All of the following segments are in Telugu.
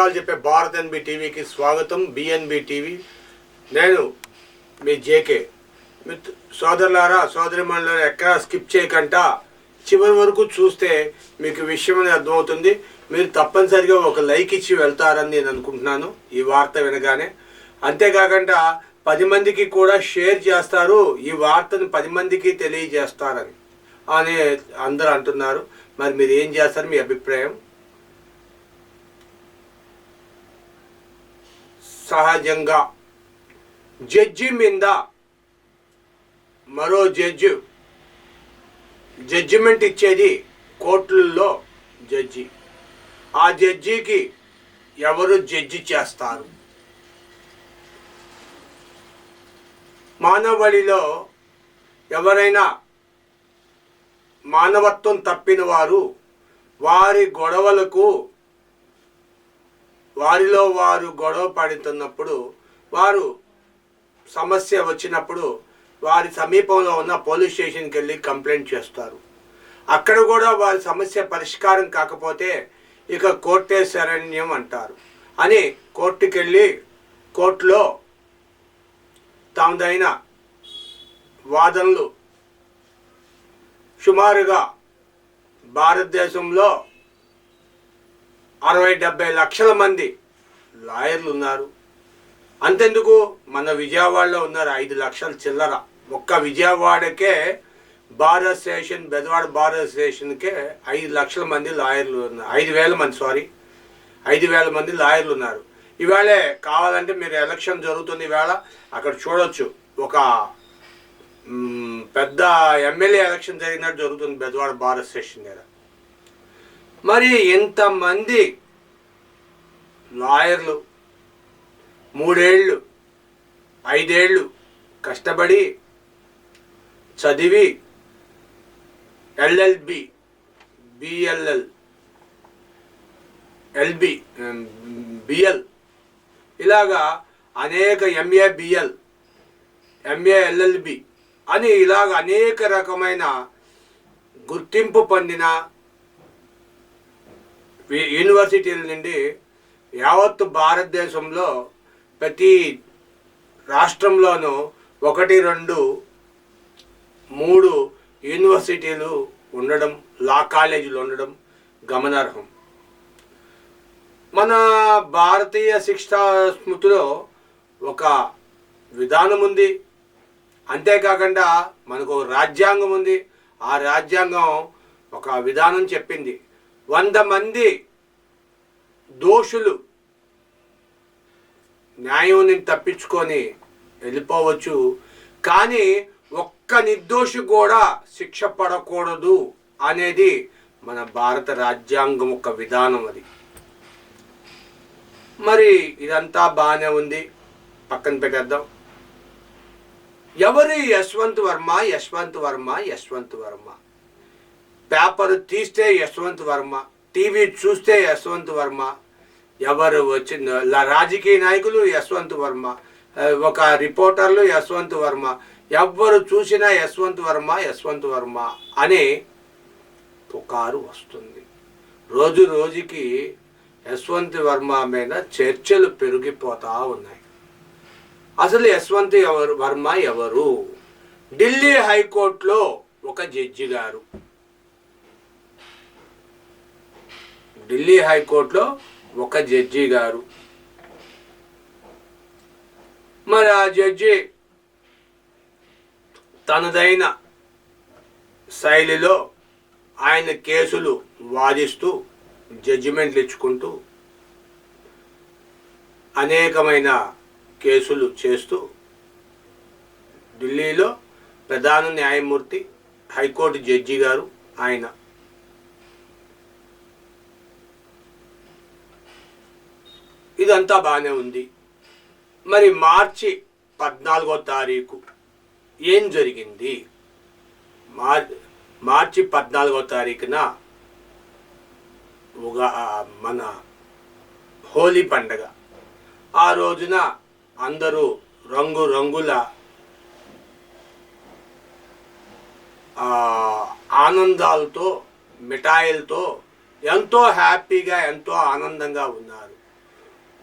నిజాలు చెప్పే భారత్ ఎన్బి టీవీకి స్వాగతం బిఎన్బి టీవీ. నేను మీ జేకే. మిత్ సోదరులారా సోదరిమణులారా ఎక్కడా స్కిప్ చేయకుండా చివరి వరకు చూస్తే మీకు విషయం అనేది అర్థమవుతుంది. మీరు తప్పనిసరిగా ఒక లైక్ ఇచ్చి వెళ్తారని నేను అనుకుంటున్నాను ఈ వార్త వినగానే. అంతేకాకుండా పది మందికి కూడా షేర్ చేస్తారు. ఈ వార్తను పది మందికి తెలియజేస్తారని అని అందరూ అంటున్నారు. మరి మీరు ఏం చేస్తారు? మీ అభిప్రాయం? సహజంగా. జడ్జి మీద మరో జడ్జి జడ్జిమెంట్ ఇచ్చేది కోర్టులలో జడ్జి. ఆ జడ్జికి ఎవరు జడ్జి చేస్తారు? మానవళిలో ఎవరైనా మానవత్వం తప్పిన వారు వారి గొడవలకు వారిలో వారు గొడవ పడుతున్నప్పుడు వారు సమస్య వచ్చినప్పుడు వారి సమీపంలో ఉన్న పోలీస్ స్టేషన్కి వెళ్ళి కంప్లైంట్ చేస్తారు. అక్కడ కూడా వారి సమస్య పరిష్కారం కాకపోతే ఇక కోర్టే శరణ్యం అంటారు. అని కోర్టుకి వెళ్ళి కోర్టులో తమదైన వాదనలు సుమారుగా భారతదేశంలో అరవై డెబ్బై లక్షల మంది లాయర్లు ఉన్నారు అంతెందుకు? మన విజయవాడలో ఉన్నారు ఐదు లక్షల చిల్లర. ఒక్క విజయవాడకే బార్ అసోసియేషన్ బెదవాడ బార్ అసోసియేషన్కే ఐదు లక్షల మంది లాయర్లు ఉన్నారు. ఐదు వేల మంది సారీ. ఐదు వేల మంది లాయర్లు ఉన్నారు. ఇవాళే కావాలంటే మీరు ఎలక్షన్ జరుగుతుంది ఈవేళ అక్కడ చూడొచ్చు. ఒక పెద్ద ఎమ్మెల్యే ఎలక్షన్ జరిగినట్టు జరుగుతుంది బెదవాడ బార్ అసోసియేషన్ దగ్గర. మరి ఇంతమంది లాయర్లు మూడేళ్ళు ఐదేళ్ళు కష్టపడి చదివి ఎల్ఎల్బి బిఎల్ఎల్ ఎల్బి బిఎల్ ఇలాగా అనేక ఎంఏ బిఎల్ ఎంఏ ఎల్ఎల్బి అని ఇలాగ అనేక రకమైన గుర్తింపు పొందిన యూనివర్సిటీల నుండి యావత్తు భారతదేశంలో ప్రతి రాష్ట్రంలోనూ ఒకటి రెండు మూడు యూనివర్సిటీలు ఉండడం లా కాలేజీలు ఉండడం గమనార్హం. మన భారతీయ శిక్షా స్మృతిలో ఒక విధానం ఉంది. అంతేకాకుండా మనకు రాజ్యాంగం ఉంది. ఆ రాజ్యాంగం ఒక విధానం చెప్పింది. వంద మంది దోషులు న్యాయం తప్పించుకొని వెళ్ళిపోవచ్చు. కానీ ఒక్క నిర్దోషి కూడా శిక్ష పడకూడదు అనేది మన భారత రాజ్యాంగం ఒక విధానం అది. మరి ఇదంతా బాగానే ఉంది. పక్కన పెట్టేద్దాం. ఎవరి యశ్వంత్ వర్మ? యశ్వంత్ వర్మ యశ్వంత్ వర్మ? పేపర్ తీస్తే యశ్వంత్ వర్మ టీవీ చూస్తే యశ్వంత్ వర్మ ఎవరు వచ్చిన రాజకీయ నాయకులు యశ్వంత్ వర్మ ఒక రిపోర్టర్లు యశ్వంత్ వర్మ ఎవ్వరు చూసినా యశ్వంత్ వర్మ యశ్వంత్ వర్మ అనే పుకారు వస్తుంది. రోజు రోజుకి యశ్వంత్ వర్మ మీద చర్చలు పెరిగిపోతా ఉన్నాయి. అసలు యశ్వంత్ ఎవరు వర్మ ఎవరు? ఢిల్లీ హైకోర్టులో ఒక జడ్జి గారు. ఢిల్లీ హైకోర్టులో ఒక జడ్జి గారు. మరి ఆ జడ్జి తనదైన శైలిలో ఆయన కేసులు వాదిస్తూ జడ్జిమెంట్లు ఇచ్చుకుంటూ అనేకమైన కేసులు చేస్తూ ఢిల్లీలో ప్రధాన న్యాయమూర్తి హైకోర్టు జడ్జి గారు ఆయన. ఇదంతా బాగానే ఉంది. మరి మార్చి పద్నాలుగో తారీఖు ఏం జరిగింది? మార్ మార్చి పద్నాలుగో తారీఖున ఉగా మన హోలీ పండగ. ఆ రోజున అందరూ రంగు రంగుల ఆనందాలతో మిఠాయిలతో ఎంతో హ్యాపీగా ఎంతో ఆనందంగా ఉన్నారు.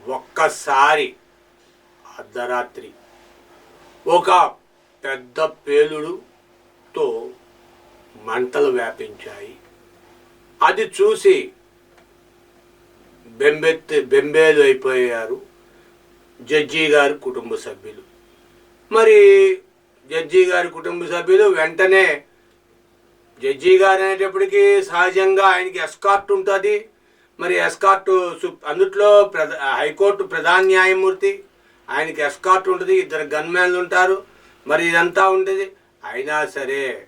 ఒక్కసారి అర్ధరాత్రి. ఒక పెద్ద పేలుడుతో మంటలు వ్యాపించాయి. అది చూసి బెంబెత్తి బెంబేలు అయిపోయారు జడ్జి గారి కుటుంబ సభ్యులు. మరి జడ్జి గారి కుటుంబ సభ్యులు వెంటనే జడ్జి గారు అనేటప్పటికీ సహజంగా ఆయనకి ఎస్కార్ట్ ఉంటుంది. మరి ఎస్కార్ట్ అందుట్లో ప్రధ హైకోర్టు ప్రధాన న్యాయమూర్తి ఆయనకి ఎస్కార్ట్ ఉంటుంది ఇద్దరు గన్మ్యాన్లు ఉంటారు. మరి ఇదంతా ఉంటుంది. అయినా సరే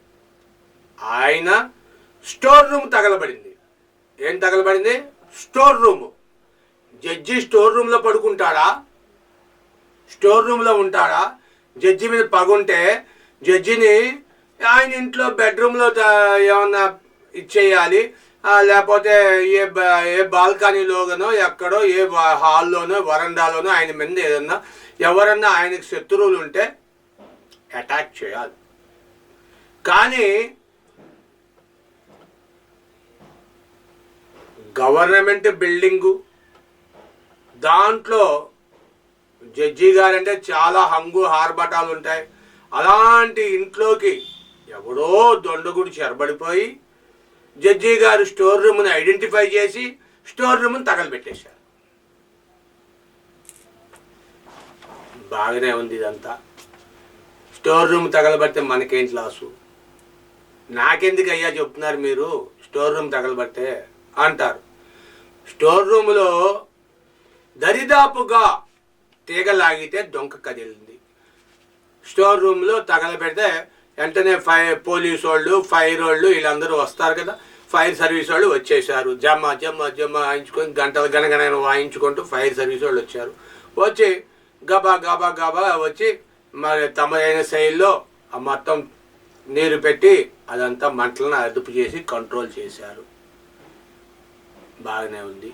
ఆయన స్టోర్ రూమ్ తగలబడింది. ఏం తగలబడింది? Store room. జడ్జి స్టోర్ రూమ్లో పడుకుంటాడా? స్టోర్ రూమ్లో ఉంటాడా? జడ్జి మీద పగుంటే జడ్జిని ఆయన ఇంట్లో బెడ్రూమ్లో ఏమన్నా ఇచ్చేయాలి లేకపోతే ఏ బ- ఏ బాల్కనీలోనో ఎక్కడో ఏ హాల్లోనో వరండాలోనో ఆయన మీద ఏదన్నా ఎవరన్నా ఆయనకు శత్రువులు ఉంటే అటాక్ చేయాలి. కానీ గవర్నమెంట్ బిల్డింగు దాంట్లో జడ్జి గారంటే చాలా హంగు హార్బటాలు ఉంటాయి. అలాంటి ఇంట్లోకి ఎవడో దొండగుడు చెరబడిపోయి జడ్జి గారు స్టోర్ రూమ్ని ఐడెంటిఫై చేసి స్టోర్ రూమ్ని తగలబెట్టేశారు. బాగానే ఉంది ఇదంతా. స్టోర్ రూమ్ తగలబడితే మనకేంటి లాసు? నాకెందుకు అయ్యా చెప్తున్నారు మీరు? స్టోర్ రూమ్ తగలబడితే అంటారు. స్టోర్ రూమ్లో దరిదాపుగా తీగ లాగితే డొంక కదిలింది. స్టోర్ రూమ్లో తగలబెడితే వెంటనే ఫై పోలీసు వాళ్ళు ఫైర్ వాళ్ళు వీళ్ళందరూ వస్తారు కదా. ఫైర్ సర్వీస్ వాళ్ళు వచ్చేసారు జమ్మ జమ్మ జమ్మ వాయించుకొని గంటలు గనగన వాయించుకుంటూ ఫైర్ సర్వీస్ వాళ్ళు వచ్చారు. వచ్చి గబా గబా గబా వచ్చి మరి తమదైన శైలిలో ఆ మొత్తం నీరు పెట్టి అదంతా మంటలను అదుపు చేసి కంట్రోల్ చేశారు. బాగానే ఉంది.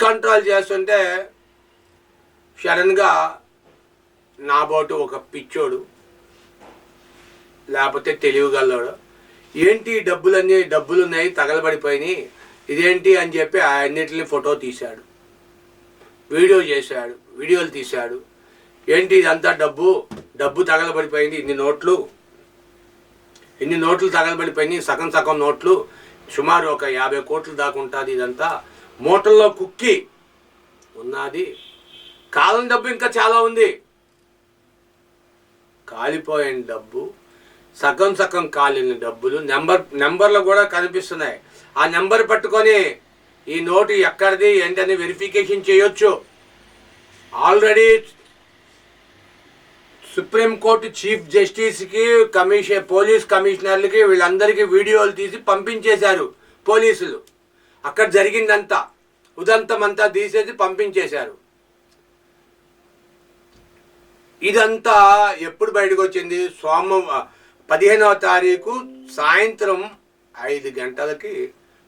కంట్రోల్ చేస్తుంటే సడన్గా నాబోటు ఒక పిచ్చోడు లేకపోతే తెలివిగల్లోడు ఏంటి డబ్బులన్నీ డబ్బులు ఉన్నాయి తగలబడిపోయినాయి ఇదేంటి అని చెప్పి అన్నిటిని ఫోటో తీశాడు. వీడియో చేశాడు వీడియోలు తీశాడు. ఏంటి ఇదంతా డబ్బు? డబ్బు తగలబడిపోయింది ఇన్ని నోట్లు? ఇన్ని నోట్లు తగలబడిపోయినాయి సగం సగం నోట్లు? సుమారు ఒక యాభై కోట్లు దాకా ఉంటుంది ఇదంతా. మూటల్లో కుక్కి ఉన్నది. కాలం డబ్బు ఇంకా చాలా ఉంది. కాలిపోయిన డబ్బు సగం సగం కాలిన డబ్బులు నెంబర్ నెంబర్లు కూడా కనిపిస్తున్నాయి. ఆ నెంబర్ పట్టుకొని ఈ నోటు ఎక్కడిది ఏంటని వెరిఫికేషన్ చేయొచ్చు. ఆల్రెడీ సుప్రీంకోర్టు చీఫ్ జస్టిస్కి కమిషన్ పోలీస్ కమిషనర్లకి వీళ్ళందరికీ వీడియోలు తీసి పంపించేశారు పోలీసులు. అక్కడ జరిగిందంతా. ఉదంతం అంతా తీసేసి పంపించేశారు. ఇదంతా ఎప్పుడు బయటకు వచ్చింది? సోమ పదిహేనవ తారీఖు సాయంత్రం ఐదు గంటలకి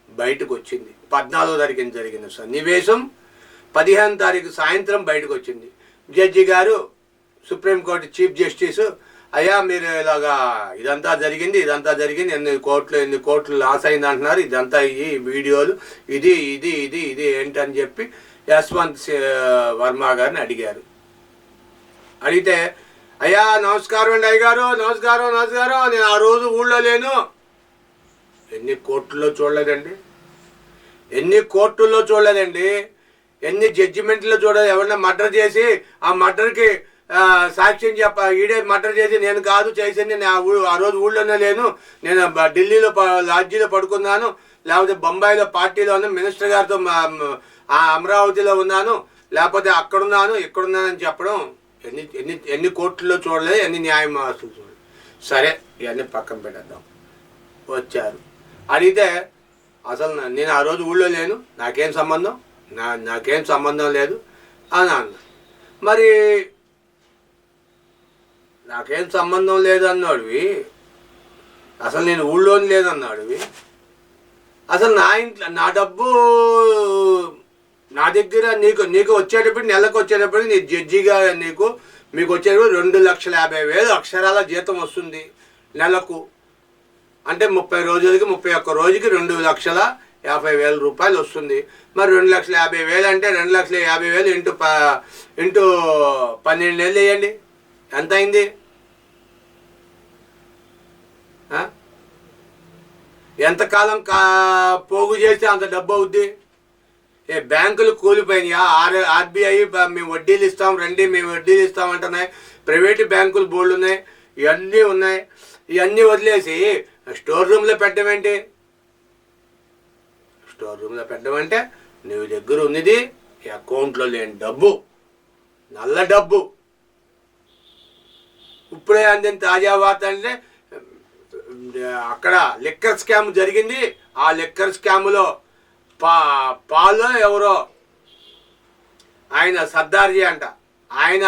బయటకు వచ్చింది పద్నాలుగో తారీఖున జరిగిన సన్నివేశం పదిహేను తారీఖు సాయంత్రం బయటకు వచ్చింది జడ్జి గారు సుప్రీంకోర్టు చీఫ్ జస్టిస్ అయ్యా మీరు ఇలాగా ఇదంతా జరిగింది ఇదంతా జరిగింది ఎన్ని కోట్లు ఎన్ని కోట్లు లాస్ అయింది అంటున్నారు ఇదంతా ఈ వీడియోలు ఇది ఇది ఇది ఇది ఏంటని చెప్పి యశ్వంత్ వర్మ గారిని అడిగారు. అడిగితే అయ్యా నమస్కారం అండి అయ్యగారు నమస్కారం నమస్కారం. నేను ఆ రోజు ఊళ్ళో లేను. ఎన్ని కోర్టుల్లో చూడలేదండి. ఎన్ని కోర్టుల్లో చూడలేదండి. ఎన్ని జడ్జిమెంట్లో చూడలేదు. ఎవరన్నా మర్డర్ చేసి ఆ మర్డర్కి సాక్ష్యం చెప్ప ఈడే మర్డర్ చేసి నేను కాదు చేసింది నేను ఆ ఆ రోజు ఊళ్ళోనే లేను. నేను ఢిల్లీలో ప- లాడ్జీలో పడుకున్నాను. లేకపోతే బొంబాయిలో పార్టీలోను మినిస్టర్ గారితో మా- ఆ అమరావతిలో ఉన్నాను. లేకపోతే అక్కడున్నాను ఇక్కడున్నానని చెప్పడం ఎన్ని ఎన్ని ఎన్ని కోర్టుల్లో చూడలేదు ఎన్ని న్యాయమాసులు చూడలేదు. సరే ఇవన్నీ పక్కన పెట్టేద్దాం. వచ్చారు. అడిగితే అసలు నేను ఆ రోజు ఊళ్ళో లేను నాకేం సంబంధం? నా నాకేం సంబంధం లేదు అని అన్న. మరి నాకేం సంబంధం లేదన్నాడువి? అసలు నేను ఊళ్ళోని లేదన్నాడువి? అసలు నా ఇంట్లో నా డబ్బు నా దగ్గర నీకు నీకు వచ్చేటప్పుడు నెలకు వచ్చేటప్పుడు నీ జడ్జిగా నీకు మీకు వచ్చేటప్పుడు రెండు లక్షల యాభై వేలు అక్షరాల జీతం వస్తుంది నెలకు. అంటే ముప్పై రోజులకి ముప్పై ఒక్క రోజుకి రెండు లక్షల యాభై వేల రూపాయలు వస్తుంది. మరి రెండు లక్షల యాభై వేలు అంటే రెండు లక్షల యాభై వేలు ఇంటూ ప ఇంటూ పన్నెండు నెలలు వేయండి. ఎంత అయింది? ఎంతకాలం కా పోగు చేస్తే అంత డబ్బు అవుద్ది? ఏ బ్యాంకులు కూలిపోయినాయా? ఆర్ ఆర్బీఐ మేము వడ్డీలు ఇస్తాం రండి మేము వడ్డీలు ఇస్తాం అంటున్నాయి. ప్రైవేట్ బ్యాంకులు బోర్డు ఉన్నాయి ఇవన్నీ ఉన్నాయి. ఇవన్నీ వదిలేసి స్టోర్ రూమ్లో పెట్టడం ఏంటి? స్టోర్ రూమ్లో పెట్టడం అంటే నీ దగ్గర ఉన్నది అకౌంట్లో లేని డబ్బు. నల్ల డబ్బు. ఇప్పుడే అందిన తాజా వార్త అంటే అక్కడ లిక్కర్ స్కామ్ జరిగింది. ఆ లిక్కర్ స్కామ్లో పా పాలో ఎవరో? ఆయన సర్దార్జీ అంట. ఆయన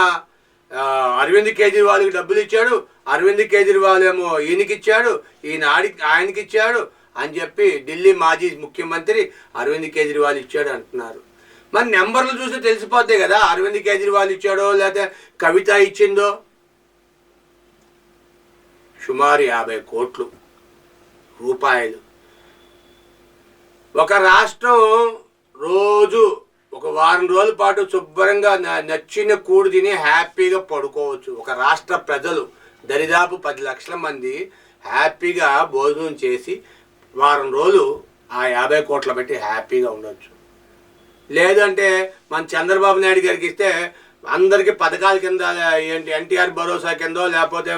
అరవింద్ కేజ్రీవాల్కి డబ్బులు ఇచ్చాడు. అరవింద్ కేజ్రీవాల్ ఏమో ఈయనకి ఇచ్చాడు ఈయన ఆడి ఆయనకి ఇచ్చాడు అని చెప్పి ఢిల్లీ మాజీ ముఖ్యమంత్రి అరవింద్ కేజ్రీవాల్ ఇచ్చాడు అంటున్నారు. మరి నెంబర్లు చూస్తే తెలిసిపోద్ది కదా అరవింద్ కేజ్రీవాల్ ఇచ్చాడో లేకపోతే కవిత ఇచ్చిందో? సుమారు యాభై కోట్లు రూపాయలు. ఒక రాష్ట్రం రోజు ఒక వారం రోజుల పాటు శుభ్రంగా న- నచ్చిన కూడు తిని హ్యాపీగా పడుకోవచ్చు. ఒక రాష్ట్ర ప్రజలు దరిదాపు పది లక్షల మంది హ్యాపీగా భోజనం చేసి వారం రోజులు ఆ యాభై కోట్ల పెట్టి హ్యాపీగా ఉండొచ్చు. లేదంటే మన చంద్రబాబు నాయుడు గారికి ఇస్తే అందరికీ పథకాల కింద ఏంటి ఎన్టీఆర్ భరోసా కిందో లేకపోతే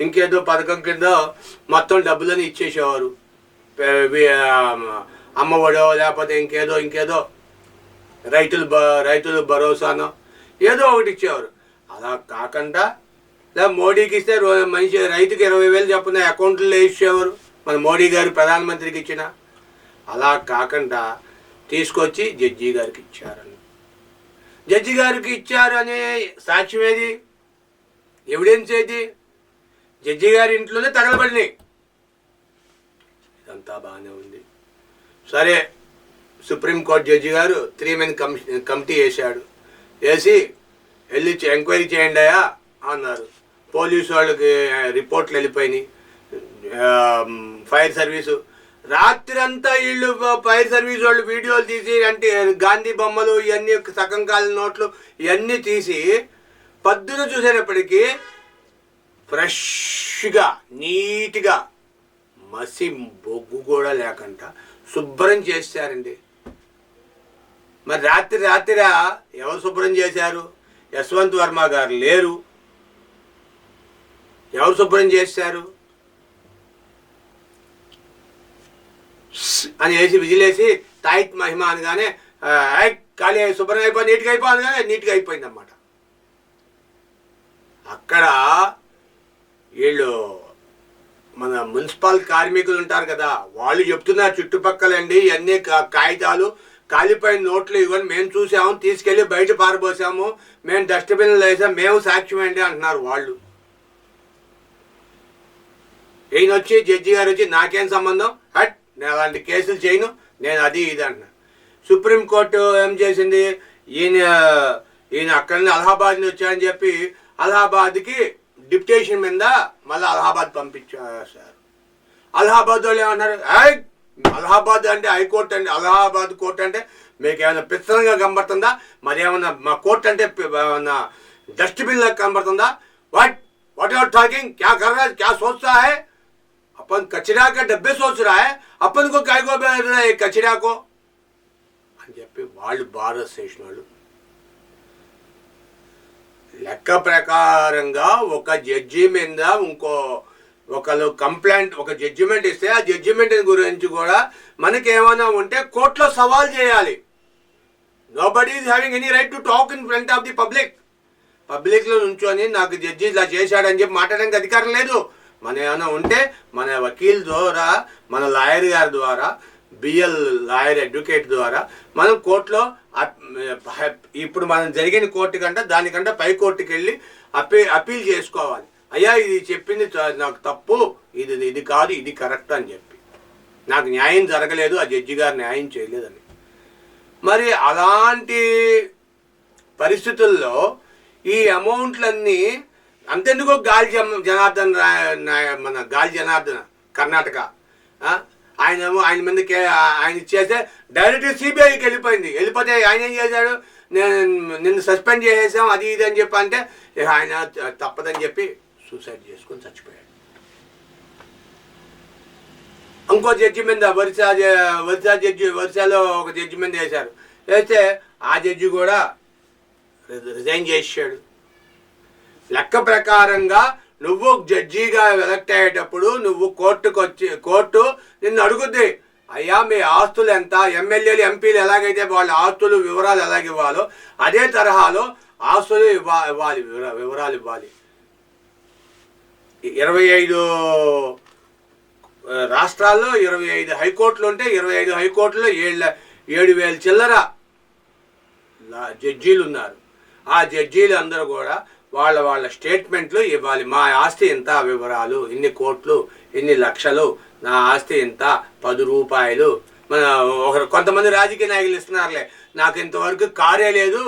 ఇంకేదో పథకం కిందో మొత్తం డబ్బులని ఇచ్చేసేవారు. అమ్మఒడో లేకపోతే ఇంకేదో ఇంకేదో. రైతులు బ రైతులు భరోసానో ఏదో ఒకటి ఇచ్చేవారు. అలా కాకుండా లేదా మోడీకి ఇస్తే మనిషి రైతుకి ఇరవై వేలు చొప్పున అకౌంట్లో ఇచ్చేవారు మన మోడీ గారు ప్రధానమంత్రికి ఇచ్చిన. అలా కాకుండా తీసుకొచ్చి జడ్జి గారికి ఇచ్చారని. జడ్జి గారికి ఇచ్చారు అనే సాక్ష్యం ఏది? ఎవిడెన్స్ ఏది? జడ్జి గారి ఇంట్లోనే తగలబడినాయి. ఇదంతా బాగానే ఉంది. సరే supreme court judge garu three men commission committee వేశాడు. వేసి వెళ్ళి ఎంక్వైరీ చేయండి అయ్యా అన్నారు. పోలీసు వాళ్ళకి రిపోర్ట్లు వెళ్ళిపోయినాయి. Fire service. రాత్రి అంతా వీళ్ళు ఫైర్ సర్వీస్ వాళ్ళు వీడియోలు తీసి అంటే గాంధీ బొమ్మలు ఇవన్నీ సగం కాల నోట్లు ఇవన్నీ తీసి పద్దున చూసేటప్పటికీ ఫ్రెష్గా నీట్గా మసి బొగ్గు కూడా లేకుండా శుభ్రం చేశారండి. మరి రాత్రి రాత్రిరా ఎవరు శుభ్రం చేశారు? యశ్వంత్ వర్మ గారు లేరు. ఎవరు శుభ్రం చేశారు? అని వేసి విజిలేసి టైట్ మహిమ అనగానే ఆ, ఖాళీ అయి శుభ్రం అయిపోయి నీట్గా అయిపోయి అనగానే నీట్గా అయిపోయింది అన్నమాట అక్కడ వీళ్ళు మన మున్సిపల్ కార్మికులు ఉంటారు కదా వాళ్ళు చెప్తున్నారు చుట్టుపక్కలండి అన్ని కా- కాగితాలు. కాలిపోయిన నోట్లు ఇవన్నీ మేము చూసాము తీసుకెళ్ళి బయట పారబోసాము. మేము డస్ట్బిన్లు వేసాం మేము సాక్ష్యం అండి అంటున్నారు వాళ్ళు. ఈయన వచ్చి జడ్జి గారు వచ్చి నాకేం సంబంధం? హట్ నేను అలాంటి కేసులు చేయను నేను అది ఇది అంటున్నా. సుప్రీంకోర్టు ఏం చేసింది? ఈయన ఈయన అక్కడి నుంచి అలహాబాద్ నుంచి వచ్చాయని చెప్పి అలహాబాద్కి డిప్యుటేషన్ మీద మళ్ళీ అలహాబాద్ పంపించారు అలహాబాద్ వాళ్ళు ఏమన్నారు "ఏయ్, అలహాబాద్ అంటే హైకోర్టు అండి అలహాబాద్ కోర్టు అంటే మీకు ఏమైనా పిచ్చనంగా కనబడుతుందా మరి ఏమన్నా మా కోర్టు అంటే పి- ఏమన్నా डस्टबिन लग कनबरतंदा what what you are talking क्या कर रहा है क्या सोचता है अपन कचरा का डब्बे सोच रहा है अपन को काय को बेच रहा है ये कचरा को అని చెప్పి వాళ్ళు భారత స్టేషన్ వాళ్ళు లెక్క ప్రకారంగా ఒక జడ్జి మీద ఇంకో ఒకళ్ళు కంప్లైంట్ ఒక జడ్జిమెంట్ ఇస్తే ఆ జడ్జిమెంట్ గురించి కూడా మనకి ఏమైనా ఉంటే కోర్టులో సవాల్ చేయాలి. Nobody is having any right to talk in front of the public పబ్లిక్లో నుంచొని నాకు జడ్జి ఇలా చేశాడని చెప్పి మాట్లాడడానికి అధికారం లేదు. మన ఏమైనా ఉంటే మన వకీల్ ద్వారా మన లాయర్ గారి ద్వారా బిఎల్ లాయర్ అడ్వకేట్ ద్వారా మనం కోర్టులో ఇప్పుడు మనం జరిగిన కోర్టు కంటే దానికంటే పై కోర్టుకి వెళ్ళి అపీ అపీల్ చేసుకోవాలి. అయ్యా ఇది చెప్పింది నాకు తప్పు. ఇది ఇది కాదు ఇది కరెక్ట్ అని చెప్పి. నాకు న్యాయం జరగలేదు ఆ జడ్జి గారు న్యాయం చేయలేదని. మరి అలాంటి పరిస్థితుల్లో ఈ అమౌంట్లన్నీ అంతెందుకో గాలి జనార్దన్ మన గాలి జనార్దన్ కర్ణాటక ఆయన ఏమో ఆయన మీద ఆయన ఇచ్చేస్తే డైరెక్ట్ సిబిఐకి వెళ్ళిపోయింది. వెళ్ళిపోతే ఆయన ఏం చేశాడు? నేను నిన్ను సస్పెండ్ చేసేసాం అది ఇది అని చెప్పి అంటే ఆయన తప్పదని చెప్పి సూసైడ్ చేసుకొని చచ్చిపోయాడు. ఇంకో జడ్జి మీద వరుస వరిసా వరుస జడ్జి వరుసలో ఒక జడ్జి మీద వేశారు. వేస్తే ఆ జడ్జి కూడా రిజైన్ చేసాడు లెక్క ప్రకారంగా నువ్వు జడ్జిగా ఎలక్ట్ అయ్యేటప్పుడు నువ్వు కోర్టుకు వచ్చి కోర్టు నిన్ను అడుగుద్ది అయ్యా మీ ఆస్తులు ఎంత? ఎమ్మెల్యేలు ఎంపీలు ఎలాగైతే వాళ్ళ ఆస్తులు వివరాలు ఎలాగ ఇవ్వాలో అదే తరహాలో ఆస్తులు ఇవ్వా ఇవ్వాలి వివరాలు ఇవ్వాలి. ఇరవై ఐదు రాష్ట్రాల్లో ఇరవై ఐదు హైకోర్టులు ఉంటే ఇరవై ఐదు హైకోర్టులో ఏళ్ళ ఏడు వేల చిల్లర జడ్జీలు ఉన్నారు ఆ జడ్జీలు అందరూ కూడా వాళ్ళ వాళ్ళ స్టేట్మెంట్లు ఇవ్వాలి. మా ఆస్తి ఇంత వివరాలు ఇన్ని కోట్లు ఇన్ని లక్షలు. నా ఆస్తి ఇంత పది రూపాయలు. మన ఒకరు కొంతమంది రాజకీయ నాయకులు ఇస్తున్నారులే. నాకు ఇంతవరకు కారే లేదు.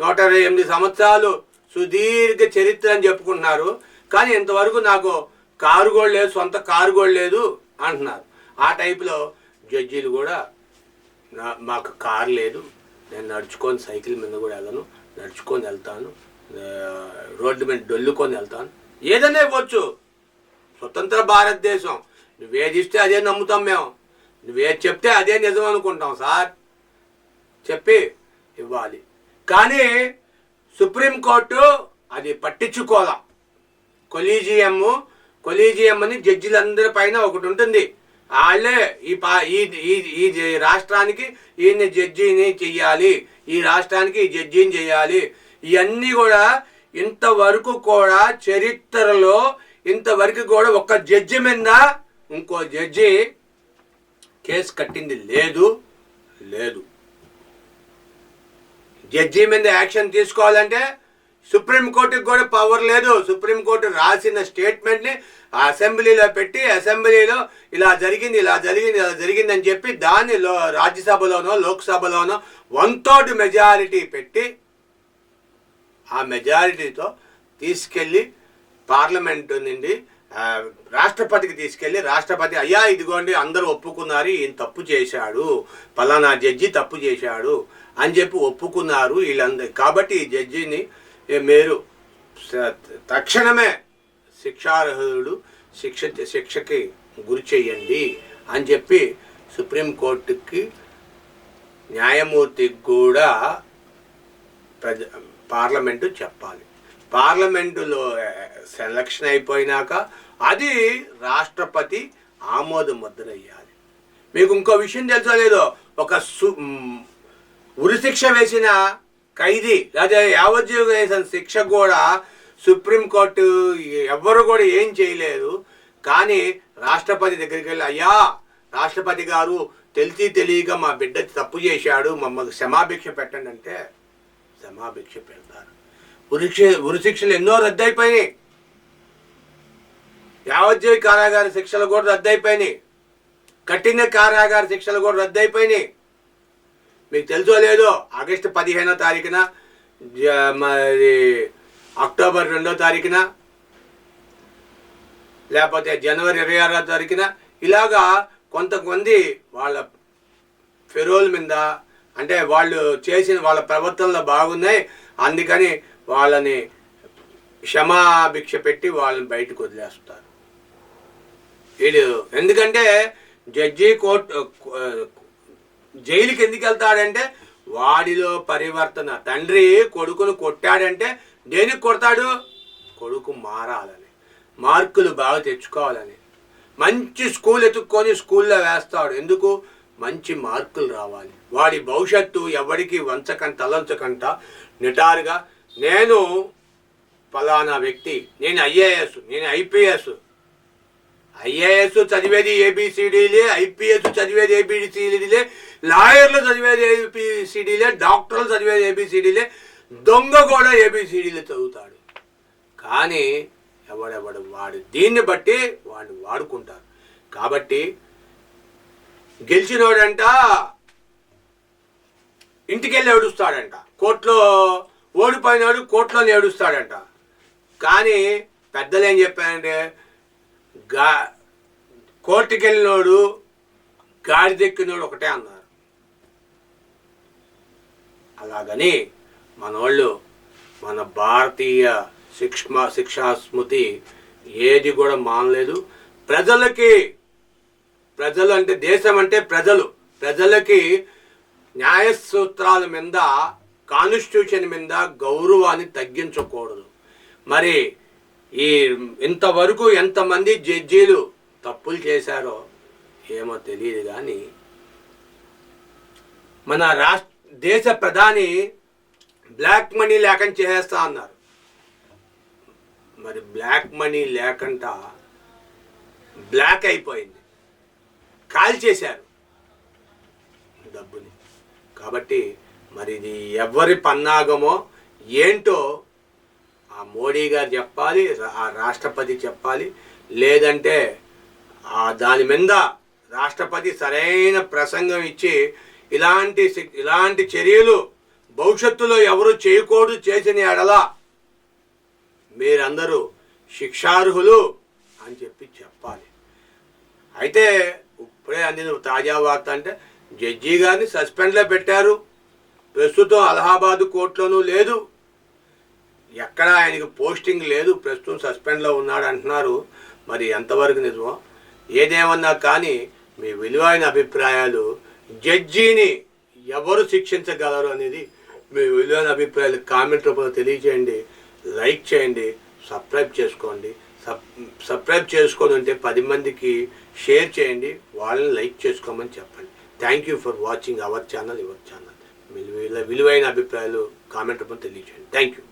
నూట ఇరవై ఎనిమిది సంవత్సరాలు సుదీర్ఘ చరిత్ర అని చెప్పుకుంటున్నారు. కానీ ఇంతవరకు నాకు కారు కూడా లేదు సొంత కారు కూడా లేదు అంటున్నారు. ఆ టైపులో జడ్జీలు కూడా నా మాకు కారు లేదు. నేను నడుచుకొని సైకిల్ మీద కూడా వెళ్ళను నడుచుకొని వెళ్తాను. రోడ్డు మీద డొల్లుకొని వెళ్తాను ఏదైనా ఇవ్వచ్చు. స్వతంత్ర భారతదేశం. నువ్వేదిస్తే అదే నమ్ముతాం మేము. నువ్వేది చెప్తే అదే నిజం అనుకుంటాం సార్. చెప్పి ఇవ్వాలి. కానీ సుప్రీంకోర్టు అది పట్టించుకోదాం? కొలీజియం కొలీజియం అని జడ్జిలందరి పైన ఒకటి ఉంటుంది. వాళ్ళే ఈ పా ఈ ఈ- ఈ రాష్ట్రానికి ఈయన జడ్జిని చెయ్యాలి. ఈ రాష్ట్రానికి ఈ జడ్జిని చేయాలి ఇవన్నీ కూడా ఇంతవరకు కూడా చరిత్రలో ఇంతవరకు కూడా ఒక జడ్జి మీద ఇంకో జడ్జి కేసు కట్టింది లేదు లేదు. జడ్జి మీద యాక్షన్ తీసుకోవాలంటే సుప్రీంకోర్టుకి కూడా పవర్ లేదు. సుప్రీంకోర్టు రాసిన స్టేట్మెంట్ని అసెంబ్లీలో పెట్టి అసెంబ్లీలో ఇలా జరిగింది ఇలా జరిగింది ఇలా జరిగింది అని చెప్పి దాన్ని లో రాజ్యసభలోనో లోక్సభలోనో వన్ థర్డ్ మెజారిటీ పెట్టి ఆ మెజారిటీతో తీసుకెళ్ళి పార్లమెంటు నుండి రాష్ట్రపతికి తీసుకెళ్ళి రాష్ట్రపతి అయ్యా ఇదిగోండి అందరూ ఒప్పుకున్నారు ఈయన తప్పు చేశాడు పలానా జడ్జి తప్పు చేశాడు అని చెప్పి ఒప్పుకున్నారు వీళ్ళందరూ. కాబట్టి ఈ జడ్జిని మీరు తక్షణమే శిక్షార్హుడు శిక్ష శిక్షకి గురి చేయండి అని చెప్పి సుప్రీంకోర్టుకి న్యాయమూర్తికి కూడా ప్రజ పార్లమెంటు చెప్పాలి. పార్లమెంటులో సెలక్షన్ అయిపోయినాక అది రాష్ట్రపతి ఆమోద ముద్ర మీకు ఇంకో విషయం తెలుసో లేదో? ఒక సు ఉరిశిక్ష వేసిన ఖైదీ లేదా యావజ్జీవం వేసిన శిక్ష కూడా సుప్రీంకోర్టు ఎవ్వరు కూడా ఏం చేయలేదు. కానీ రాష్ట్రపతి దగ్గరికి వెళ్ళి అయ్యా రాష్ట్రపతి గారు తెలిసి తెలియక మా బిడ్డ తప్పు చేశాడు మమ్మల్ని క్షమాభిక్ష పెట్టండి అంటే క్షమాభిక్ష పెడతారు ఉరిక్ష ఉరిశిక్షలు ఎన్నో రద్దయిపోయినాయి. యావజ్జీవ కారాగార శిక్షలు కూడా రద్దయిపోయినాయి. కఠిన కారాగార శిక్షలు కూడా రద్దయిపోయినాయి. మీకు తెలుసో లేదో ఆగస్టు పదిహేనో తారీఖున జ- మరి అక్టోబర్ రెండో తారీఖున లేకపోతే జనవరి ఇరవై ఆరో తారీఖున ఇలాగా కొంతమంది వాళ్ళ ఫెరోల్ మీద అంటే వాళ్ళు చేసిన వాళ్ళ ప్రవర్తనలు బాగున్నాయి. అందుకని వాళ్ళని క్షమాభిక్ష పెట్టి వాళ్ళని బయటకు వదిలేస్తారు. వీడు ఎందుకంటే జడ్జి కోర్టు జైలుకి ఎందుకు వెళ్తాడంటే వాడిలో పరివర్తన. తండ్రి కొడుకును కొట్టాడంటే దేనికి కొడతాడు? కొడుకు మారాలని. మార్కులు బాగా తెచ్చుకోవాలని. మంచి స్కూల్ ఎత్తుక్కొని స్కూల్లో వేస్తాడు. ఎందుకు? మంచి మార్కులు రావాలి. వాడి భవిష్యత్తు ఎవరికి వంచకం తలంచకంట నిటారుగా నేను ఫలానా వ్యక్తి నేను ఐఏఎస్ నేను ఐపీఎస్ ఐఏఎస్ చదివేది ఏబిసిడీలే ఐపీఎస్ చదివేది ఏబిసిడీలే లాయర్లు చదివేది ఏబిసిడీలే డాక్టర్లు చదివేది ఏబిసిడీలే దొంగ కూడా ఏబిసిడీలే చదువుతాడు. కానీ ఎవడెవడు వాడు దీన్ని బట్టి వాడిని వాడుకుంటారు. కాబట్టి గెలిచినోడంట ఇంటికి వెళ్ళి ఏడుస్తాడంట. కోర్టులో ఓడిపోయినాడు కోర్టులో ఏడుస్తాడంట. కానీ పెద్దలు ఏం చెప్పారంటే గా కోర్టుకి వెళ్ళినోడు గాడిదెక్కినోడు ఒకటే అన్నారు. అలాగని మనోళ్ళు మన భారతీయ శిక్ష శిక్షా స్మృతి ఏది కూడా మానలేదు. ప్రజలకి ప్రజలు అంటే దేశం అంటే ప్రజలు. ప్రజలకి న్యాయ సూత్రాల మీద కాన్స్టిట్యూషన్ మీద గౌరవాన్ని తగ్గించకూడదు. మరి ఈ ఇంతవరకు ఎంతమంది జడ్జీలు తప్పులు చేశారో ఏమో తెలియదు కానీ మన రాష్ట్ర దేశ ప్రధాని బ్లాక్ మనీ లేకుండా చేసేస్తా అన్నారు. మరి బ్లాక్ మనీ లేకుండా బ్లాక్ అయిపోయింది. కాల్ చేశారు. డబ్బుని. కాబట్టి మరి ఇది ఎవరి పన్నాగమో ఏంటో ఆ మోడీ గారు చెప్పాలి ఆ రాష్ట్రపతి చెప్పాలి. లేదంటే ఆ దాని మీద రాష్ట్రపతి సరైన ప్రసంగం ఇచ్చి ఇలాంటి ఇలాంటి చర్యలు భవిష్యత్తులో ఎవరు చేయకూడదు చేసిన ఎడలా మీరందరూ శిక్షార్హులు అని చెప్పి చెప్పాలి. అయితే ఇప్పుడే అందిన తాజా వార్త అంటే జడ్జి గారిని సస్పెండ్లో పెట్టారు. ప్రస్తుతం అలహాబాద్ కోర్టులోనూ లేదు. ఎక్కడ ఆయనకి పోస్టింగ్ లేదు. ప్రస్తుతం సస్పెండ్లో ఉన్నాడు అంటున్నారు. మరి ఎంతవరకు నిజమో? ఏదేమన్నా కానీ మీ విలువైన అభిప్రాయాలు జడ్జిని ఎవరు శిక్షించగలరు అనేది మీ విలువైన అభిప్రాయాలు కామెంట్ రూపంలో తెలియజేయండి లైక్ చేయండి. సబ్స్క్రైబ్ చేసుకోండి. సబ్ సబ్స్క్రైబ్ చేసుకొని ఉంటే పది మందికి షేర్ చేయండి. వాళ్ళని లైక్ చేసుకోమని చెప్పండి. Thank you for watching our channel your channel విలువైన అభిప్రాయాలు కామెంట్ రూపంలో తెలియజేయండి. Thank you